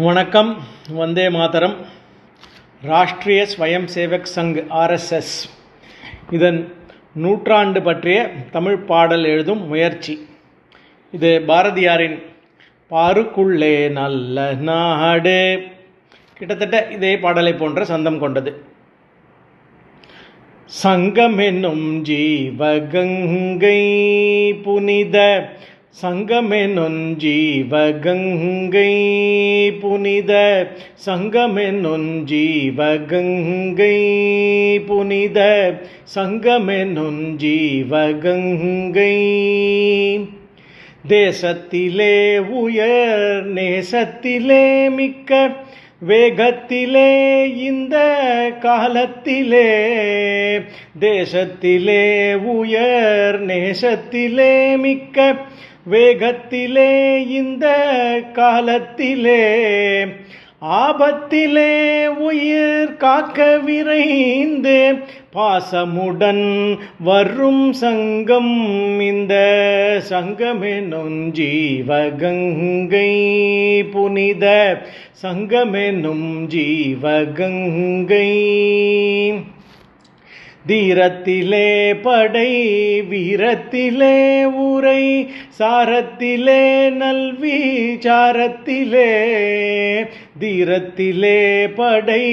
வணக்கம் வந்தே மாதரம். ராஷ்ட்ரிய ஸ்வயம் சேவக் சங் ஆர்எஸ்எஸ் இதன் நூற்றாண்டு பற்றிய தமிழ் பாடல் எழுதும் முயற்சி. இது பாரதியாரின் பாருக்குள்ளே நல்ல நாடு கிட்டத்தட்ட இதே பாடலை போன்ற சந்தம் கொண்டது. சங்கம் என்னும் ஜீவகங்கை புனித சங்கமெனொஞ்சீவகங்கை புனித சங்கமெனொஞ்சீவகங்கை புனித சங்கமெனொஞ்சீவகங்கை தேசத்திலே உயர் நேசத்திலே மிக்க வேகத்திலே இந்த காலத்திலே தேசத்திலே உயர் நேசத்திலே மிக்க வேகத்திலே இந்த காலத்திலே ஆபத்திலே உயிர் காக்க விரைந்து பாசமுடன் வரும் சங்கம் இந்த சங்கமெனும் ஜீவகங்கை புனித சங்கமெனும் ஜீவகங்கை தீரத்திலே படை வீரத்திலே உரை சாரத்திலே நல்வி சாரத்திலே தீரத்திலே படை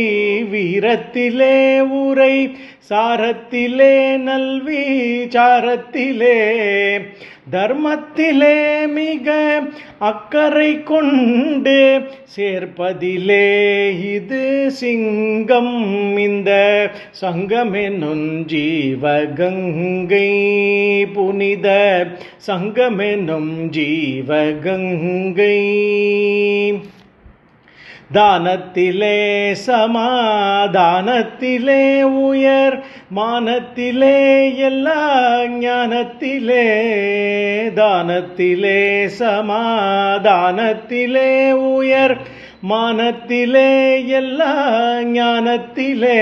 வீரத்திலே உரை சாரத்திலே நல்வி சாரத்திலே தர்மத்திலே மிக அக்கறை கொண்டு சேர்ப்பதிலே இது சிங்கம். இந்த சங்கமெனும் ஜீவகங்கை புனித சங்கமெனும் ஜீவகங்கை தானத்திலே சமாதானத்திலே உயர் மானத்திலே எல்லா ஞானத்திலே. தானத்திலே சமாதானத்திலே உயர் மானத்திலே எல்லா ஞானத்திலே.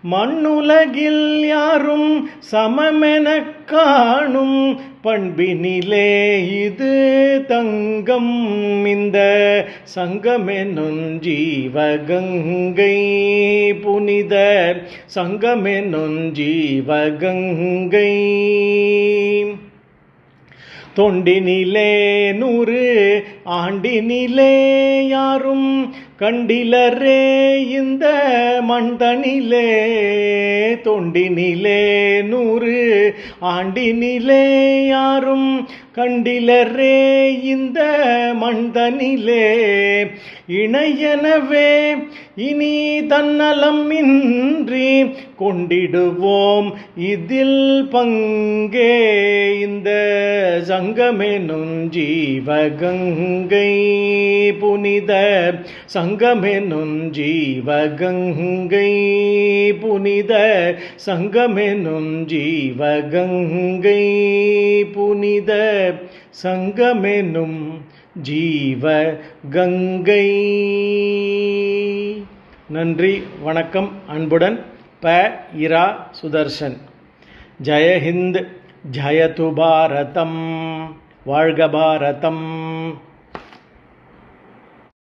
மண்ணுலகில் யாரும் சமமென காணும் பண்பினிலே இது தங்கம் இந்த சங்கமெனும் ஜீவகங்கை புனித சங்கமெனும் ஜீவகங்கை. தொண்டினிலே நூறு ஆண்டினிலே யாரும் கண்டிலரே இந்த மண்தனிலே தொண்டினிலே நூறு ஆண்டினிலே யாரும் கண்டிலரே இந்த மண்தனிலே இணையனவே இனி தன்னலம் இன்றி கொண்டிடுவோம். இதில் பங்கே இந்த சங்கமெனும் ஜீவகங்கை புனித. சங்கமெனும் ஜீவகங்கை புனித. சங்கமெனும் ஜீவகங்கை புனித. சங்கமெனும் ஜீவ கங்கை நன்றி வணக்கம் அன்புடன் ப. இரா. சுதர்ஷன் ஜெயஹிந்த். ஜயது பாரதம் வாழ்க பாரதம்